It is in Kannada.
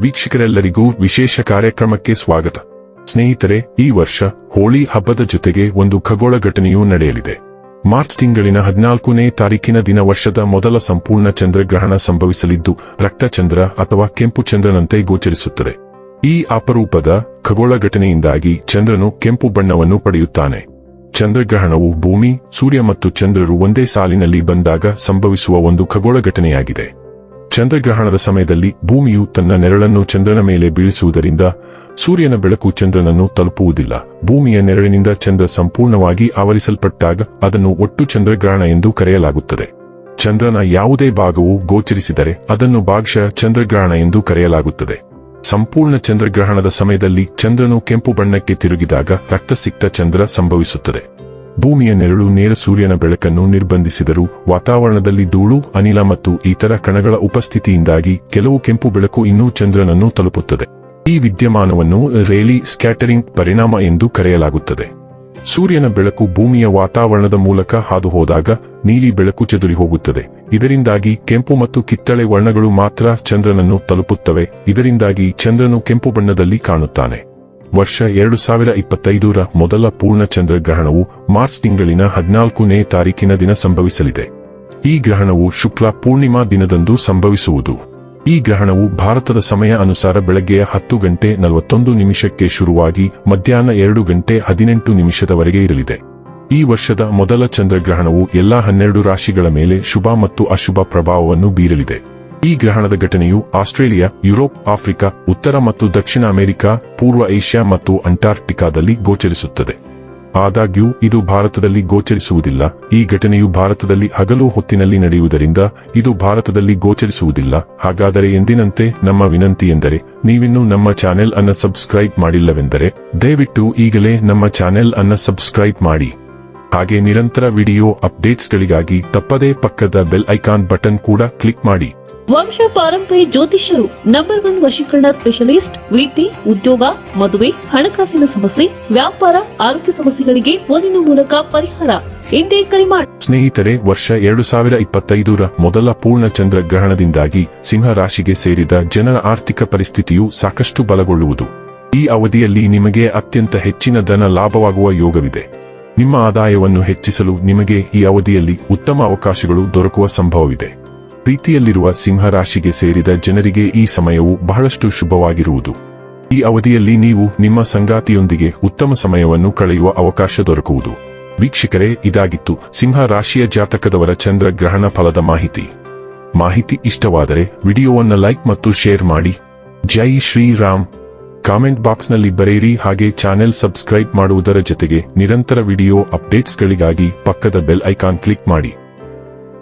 ವೀಕ್ಷಕರೆಲ್ಲರಿಗೂ ವಿಶೇಷ ಕಾರ್ಯಕ್ರಮಕ್ಕೆ ಸ್ವಾಗತ. ಸ್ನೇಹಿತರೆ, ಈ ವರ್ಷ ಹೋಳಿ ಹಬ್ಬದ ಜೊತೆಗೆ ಒಂದು ಖಗೋಳ ಘಟನೆಯೂ ನಡೆಯಲಿದೆ. ಮಾರ್ಚ್ ತಿಂಗಳಿನ ಹದಿನಾಲ್ಕನೇ ತಾರೀಕಿನ ದಿನ ವರ್ಷದ ಮೊದಲ ಸಂಪೂರ್ಣ ಚಂದ್ರಗ್ರಹಣ ಸಂಭವಿಸಲಿದ್ದು ರಕ್ತಚಂದ್ರ ಅಥವಾ ಕೆಂಪು ಚಂದ್ರನಂತೆ ಗೋಚರಿಸುತ್ತದೆ. ಈ ಅಪರೂಪದ ಖಗೋಳ ಘಟನೆಯಿಂದಾಗಿ ಚಂದ್ರನು ಕೆಂಪು ಬಣ್ಣವನ್ನು ಪಡೆಯುತ್ತಾನೆ. ಚಂದ್ರಗ್ರಹಣವು ಭೂಮಿ, ಸೂರ್ಯ ಮತ್ತು ಚಂದ್ರರು ಒಂದೇ ಸಾಲಿನಲ್ಲಿ ಬಂದಾಗ ಸಂಭವಿಸುವ ಒಂದು ಖಗೋಳ ಘಟನೆಯಾಗಿದೆ. ಚಂದ್ರಗ್ರಹಣದ ಸಮಯದಲ್ಲಿ ಭೂಮಿಯು ತನ್ನ ನೆರಳನ್ನು ಚಂದ್ರನ ಮೇಲೆ ಬೀಳಿಸುವುದರಿಂದ ಸೂರ್ಯನ ಬೆಳಕು ಚಂದ್ರನನ್ನು ತಲುಪುವುದಿಲ್ಲ. ಭೂಮಿಯ ನೆರಳಿನಿಂದ ಚಂದ್ರ ಸಂಪೂರ್ಣವಾಗಿ ಆವರಿಸಲ್ಪಟ್ಟಾಗ ಅದನ್ನು ಒಟ್ಟು ಚಂದ್ರಗ್ರಹಣ ಎಂದು ಕರೆಯಲಾಗುತ್ತದೆ. ಚಂದ್ರನ ಯಾವುದೇ ಭಾಗವು ಗೋಚರಿಸಿದರೆ ಅದನ್ನು ಭಾಗಶಃ ಚಂದ್ರಗ್ರಹಣ ಎಂದು ಕರೆಯಲಾಗುತ್ತದೆ. ಸಂಪೂರ್ಣ ಚಂದ್ರಗ್ರಹಣದ ಸಮಯದಲ್ಲಿ ಚಂದ್ರನು ಕೆಂಪು ಬಣ್ಣಕ್ಕೆ ತಿರುಗಿದಾಗ ರಕ್ತಸಿಕ್ತ ಚಂದ್ರ ಸಂಭವಿಸುತ್ತದೆ. ಭೂಮಿಯ ನೆರಳು ನೇರ ಸೂರ್ಯನ ಬೆಳಕನ್ನು ನಿರ್ಬಂಧಿಸಿದರೂ. ವಾತಾವರಣದಲ್ಲಿ ಧೂಳು, ಅನಿಲ ಮತ್ತು ಇತರ ಕಣಗಳ ಉಪಸ್ಥಿತಿಯಿಂದಾಗಿ ಕೆಲವು ಕೆಂಪು ಬೆಳಕು ಇನ್ನೂ ಚಂದ್ರನನ್ನು ತಲುಪುತ್ತದೆ. ಈ ವಿದ್ಯಮಾನವನ್ನು ರೇಲಿ ಸ್ಕ್ಯಾಟರಿಂಗ್ ಪರಿಣಾಮ ಎಂದು ಕರೆಯಲಾಗುತ್ತದೆ. ಸೂರ್ಯನ ಬೆಳಕು ಭೂಮಿಯ ವಾತಾವರಣದ ಮೂಲಕ ಹಾದು ಹೋದಾಗ ನೀಲಿ ಬೆಳಕು ಚದುರಿ ಹೋಗುತ್ತದೆ. ಇದರಿಂದಾಗಿ ಕೆಂಪು ಮತ್ತು ಕಿತ್ತಳೆ ವರ್ಣಗಳು ಮಾತ್ರ ಚಂದ್ರನನ್ನು ತಲುಪುತ್ತವೆ. ಇದರಿಂದಾಗಿ ಚಂದ್ರನು ಕೆಂಪು ಬಣ್ಣದಲ್ಲಿ ಕಾಣುತ್ತಾನೆ. ವರ್ಷ ಎರಡು ಸಾವಿರ ಇಪ್ಪತ್ತೈದರ ಮೊದಲ ಪೂರ್ಣ ಚಂದ್ರಗ್ರಹಣವು ಮಾರ್ಚ್ ತಿಂಗಳಿನ ಹದಿನಾಲ್ಕನೇ ತಾರೀಕಿನ ದಿನ ಸಂಭವಿಸಲಿದೆ. ಈ ಗ್ರಹಣವು ಶುಕ್ಲ ಪೂರ್ಣಿಮಾ ದಿನದಂದು ಸಂಭವಿಸುವುದು. ಈ ಗ್ರಹಣವು ಭಾರತದ ಸಮಯ ಅನುಸಾರ ಬೆಳಗ್ಗೆಯ ಹತ್ತು ಗಂಟೆ ನಲವತ್ತೊಂದು ನಿಮಿಷಕ್ಕೆ ಶುರುವಾಗಿ ಮಧ್ಯಾಹ್ನ ಎರಡು ಗಂಟೆ ಹದಿನೆಂಟು ನಿಮಿಷದವರೆಗೆ ಇರಲಿದೆ. ಈ ವರ್ಷದ ಮೊದಲ ಚಂದ್ರಗ್ರಹಣವು ಎಲ್ಲಾ ಹನ್ನೆರಡು ರಾಶಿಗಳ ಮೇಲೆ ಶುಭ ಮತ್ತು ಅಶುಭ ಪ್ರಭಾವವನ್ನು ಬೀರಲಿದೆ. ಈ ಗ್ರಹಣದ ಘಟನೆಯು ಆಸ್ಟ್ರೇಲಿಯಾ, ಯುರೋಪ್, ಆಫ್ರಿಕಾ, ಉತ್ತರ ಮತ್ತು ದಕ್ಷಿಣ ಅಮೆರಿಕಾ, ಪೂರ್ವ ಏಷ್ಯಾ ಮತ್ತು ಅಂಟಾರ್ಕ್ಟಿಕಾದಲ್ಲಿ ಗೋಚರಿಸುತ್ತದೆ. ಆದಾಗ್ಯೂ, ಇದು ಭಾರತದಲ್ಲಿ ಗೋಚರಿಸುವುದಿಲ್ಲ. ಈ ಘಟನೆಯು ಭಾರತದಲ್ಲಿ ಹಗಲು ಹೊತ್ತಿನಲ್ಲಿ ನಡೆಯುವುದರಿಂದ ಇದು ಭಾರತದಲ್ಲಿ ಗೋಚರಿಸುವುದಿಲ್ಲ. ಹಾಗಾದರೆ ಎಂದಿನಂತೆ ನಮ್ಮ ವಿನಂತಿ ಎಂದರೆ, ನೀವಿನ್ನೂ ನಮ್ಮ ಚಾನೆಲ್ ಅನ್ನ ಸಬ್ಸ್ಕ್ರೈಬ್ ಮಾಡಿಲ್ಲವೆಂದರೆ, ದಯವಿಟ್ಟು ಈಗಲೇ ನಮ್ಮ ಚಾನೆಲ್ ಅನ್ನ ಸಬ್ಸ್ಕ್ರೈಬ್ ಮಾಡಿ. ಹಾಗೆ ನಿರಂತರ ವಿಡಿಯೋ ಅಪ್ಡೇಟ್ಸ್ಗಳಿಗಾಗಿ ತಪ್ಪದೇ ಪಕ್ಕದ ಬೆಲ್ ಐಕಾನ್ ಬಟನ್ ಕೂಡ ಕ್ಲಿಕ್ ಮಾಡಿ. ವಂಶ ಪಾರಂಪರ್ಯ ಜ್ಯೋತಿಷ್ಯರು ನಂಬರ್ ಒನ್ ವಶೀಕರಣ ಸ್ಪೆಷಲಿಸ್ಟ್ ವೃತ್ತಿ ಉದ್ಯೋಗ, ಮದುವೆ, ಹಣಕಾಸಿನ ಸಮಸ್ಯೆ, ವ್ಯಾಪಾರ, ಆರೋಗ್ಯ ಸಮಸ್ಯೆಗಳಿಗೆ ಫೋನಿನ ಮೂಲಕ ಪರಿಹಾರ. ಎಂದೇ ಕರೆ ಮಾಡಿ ಸ್ನೇಹಿತರೆ, ವರ್ಷ ಎರಡು ಸಾವಿರ ಇಪ್ಪತ್ತೈದರ ಮೊದಲ ಪೂರ್ಣ ಚಂದ್ರ ಗ್ರಹಣದಿಂದಾಗಿ ಸಿಂಹ ರಾಶಿಗೆ ಸೇರಿದ ಜನರ ಆರ್ಥಿಕ ಪರಿಸ್ಥಿತಿಯು ಸಾಕಷ್ಟು ಬಲಗೊಳ್ಳುವುದು. ಈ ಅವಧಿಯಲ್ಲಿ ನಿಮಗೆ ಅತ್ಯಂತ ಹೆಚ್ಚಿನ ಧನ ಲಾಭವಾಗುವ ಯೋಗವಿದೆ. ನಿಮ್ಮ ಆದಾಯವನ್ನು ಹೆಚ್ಚಿಸಲು ನಿಮಗೆ ಈ ಅವಧಿಯಲ್ಲಿ ಉತ್ತಮ ಅವಕಾಶಗಳು ದೊರಕುವ ಸಂಭವವಿದೆ. ಪ್ರೀತಿಯಲ್ಲಿರುವ ಸಿಂಹರಾಶಿಗೆ ಸೇರಿದ ಜನರಿಗೆ ಈ ಸಮಯವು ಬಹಳಷ್ಟು ಶುಭವಾಗಿರುವುದು. ಈ ಅವಧಿಯಲ್ಲಿ ನೀವು ನಿಮ್ಮ ಸಂಗಾತಿಯೊಂದಿಗೆ ಉತ್ತಮ ಸಮಯವನ್ನು ಕಳೆಯುವ ಅವಕಾಶ ದೊರಕುವುದು. ವೀಕ್ಷಕರೇ, ಇದಾಗಿತ್ತು ಸಿಂಹ ರಾಶಿಯ ಜಾತಕದವರ ಚಂದ್ರ ಗ್ರಹಣ ಫಲದ ಮಾಹಿತಿ. ಮಾಹಿತಿ ಇಷ್ಟವಾದರೆ ವಿಡಿಯೋವನ್ನು ಲೈಕ್ ಮತ್ತು ಶೇರ್ ಮಾಡಿ. ಜೈ ಶ್ರೀರಾಮ್. ಕಾಮೆಂಟ್ ಬಾಕ್ಸ್ನಲ್ಲಿ ಬರೆಯಿರಿ ಹಾಗೆ ಚಾನೆಲ್ ಸಬ್ಸ್ಕ್ರೈಬ್ ಮಾಡುವುದರ ಜೊತೆಗೆ ನಿರಂತರ ವಿಡಿಯೋ ಅಪ್ಡೇಟ್ಸ್ಗಳಿಗಾಗಿ ಪಕ್ಕದ ಬೆಲ್ ಐಕಾನ್ ಕ್ಲಿಕ್ ಮಾಡಿ.